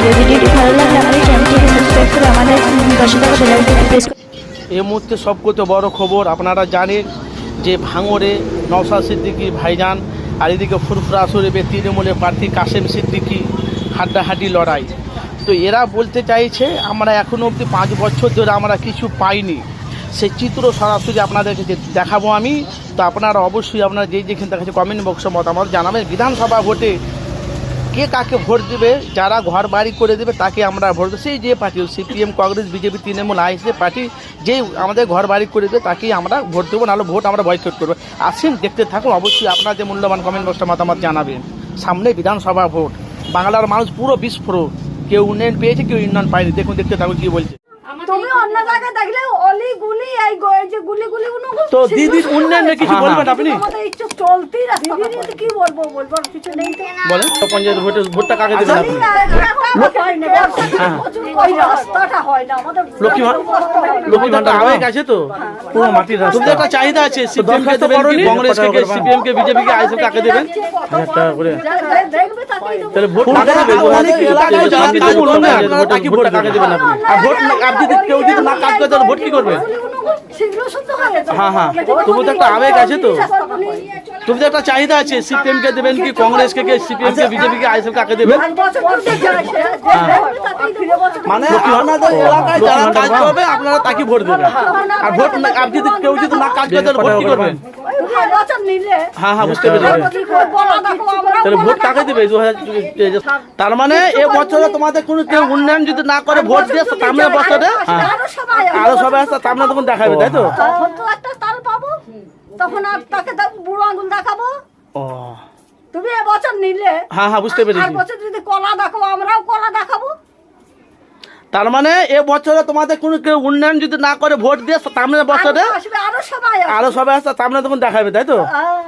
থাকা এই মুহূর্তে সবকত বড় খবর আপনারা জানেন যে ভাঙরে নওশাদ সিদ্দিকি ভাইজান আর এদিকে ফুরফুরা শরীফে তৃণমূলের প্রার্থী কাশেম সিদ্দিকি হাড্ডাহাড্ডি লড়াই। তো এরা বলতে চাইছে, আমরা এখনও অবধি পাঁচ বছর ধরে আমরা কিছু পাইনি। সে চিত্র সরাসরি আপনাদেরকে দেখাবো আমি। তো আপনারা অবশ্যই আপনারা যেই যেখানে দেখাচ্ছে কমেন্ট বক্সে মতামত জানাবেন। বিধানসভা ভোটে কে কাকে ভোট দেবে, যারা ঘর বাড়ি করে দেবে তাকে আমরা ভোট দেবো। সেই যে party, CPM, Congress, BJP, Trinamool আইসে পার্টি যে আমাদের ঘর বাড়ি করে দেবে তাকেই আমরা ভোট দেবো, নাহলে ভোট আমরা বয়কট করব। আসেন, দেখতে থাকুন, অবশ্যই আপনাদের মূল্যবান কমেন্ট বক্সে মতামত জানাবেন। সামনে বিধানসভা ভোট। বাংলার মানুষ পুরো বিস্ফোরক। কেউ উন্নয়ন পেয়েছে, কেউ উন্নয়ন পায়নি। দেখুন, দেখতে থাকুন কি বলছে। তুমি অন্য জায়গায় দেখলে অলি গুলি, এই তো দিদির উন্নয়ন নিয়ে কিছু বলবেন আপনি আমাদের একটু চলতি রাস্তা দিদি কি বলব বলব কিছু নেই তো বলেন তো পঞ্চায়েত ভোটে ভোটটা কাকে দেবেন আপনি হয় না, প্রচুর রাস্তাটা হয় না আমাদের লক্ষ্মী ভান- লক্ষ্মী ভান্ডার আবেগ আছে তো পুরো মাটির রাস্তা তোমাদের একটা চাহিদা আছে সিপিএম কে দেবেন কি কংগ্রেস কে সিপিএম কে বিজেপি কে আইসব কাকে দেবেন টাকা করে। তাহলে ভোট কাকে দেবেন করবে ভোট কাকে দেবেন আপনি আর ভোট না- আপনি যদি কেউ যদি না কাজ করে তাহলে ভোট কি করবেন শুদ্ধ হয়ে। হ্যাঁ, হ্যাঁ। তবু তো একটা আবেগ আছে তো। তোমাদের একটা চাহিদা আছে সিপিএম কে দেবেন কি কংগ্রেস কে সিপিএম কে বিজেপি কে আইসব কাকে দেবেন। মানে আপনাদের এলাকায় যারা কাজ করবে আপনারা তাকে ভোট দেবেন আর ভোট না- আর যদি কেউ যদি না কাজ করে তাহলে ভোট কি করবেন হ্যাঁ হ্যাঁ বুঝতে পেরেছি তাহলে ভোট কাকে। দেবে? দু হাজার তার মানে এ বছরে তোমাদের কোনো কেউ উন্নয়ন যদি না করে ভোট দিয়ে সামনে বছরে? হ্যাঁ, আরও সবাই আরও সবাই আসতে সামনে তখন দেখাবে তাই তো? তখন আর তাকে বুড়ো আঙুল দেখাবো। ও। তুমি এবছর নিলে হ্যাঁ হ্যাঁ বুঝতে আর পেরেছি। বছর যদি কলা দেখাবো আমরাও কলা দেখাবো। তার মানে এ বছরে তোমাদের কোনো কেউ উন্নয়ন যদি না করে ভোট দিয়ে সামনে বছরে? আর আরও সবাই। আরও সবাই আসতে সামনে তখন দেখাবে তাই তো? আহ,